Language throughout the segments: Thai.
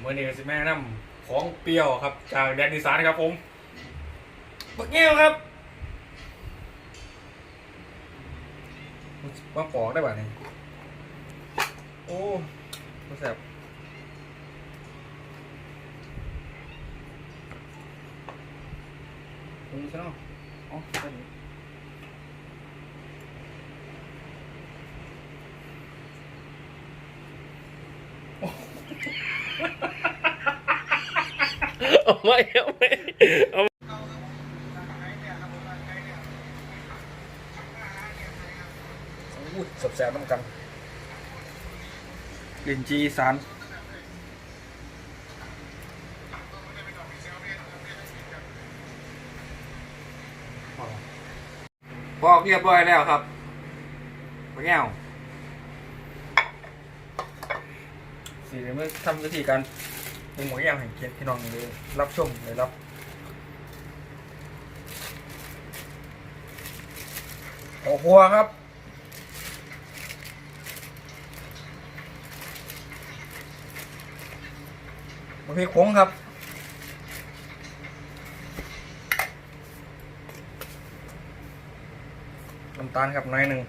เมื่อนี้ก็สิแม่น้ำของเปรี้ยวครับ จากแดนอีสานครับผมบักแง้วครับว่าปอกได้ป่ะนี่โอ้ก็แซ่บตรงใช่ไหมอ๋อ เอาไม่เอาไม่เอาสับแซ่บน้ำกันลินจีสานบอกเรียบร้อยแล้วครับไปแก้วสี่เมื่อทำวิธีการ ปรุงหมูย่างให้เกียรติพี่น้องเลยรับชมเลยรับโอ้หัวครับมะพริกผงครับน้ำตาลครับน้อยหนึ่ง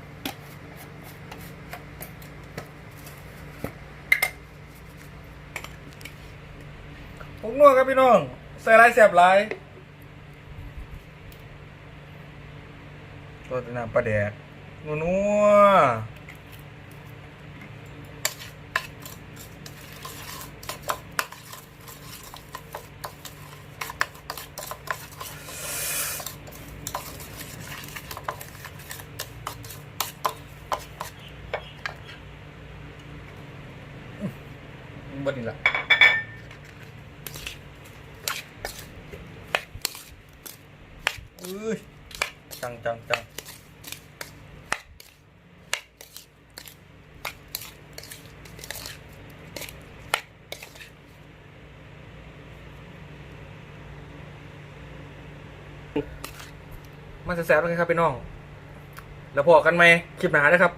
ผงนัวครับพี่น้องใส่ลายแสบลายตัวน้ำปลาแดกนัวนัวๆบดนี่ละ อุ้ยจังจังจังมันจะแซ่บแล้วไงครับพี่น้อง แล้วพอกันไหมคลิปหนานะครับ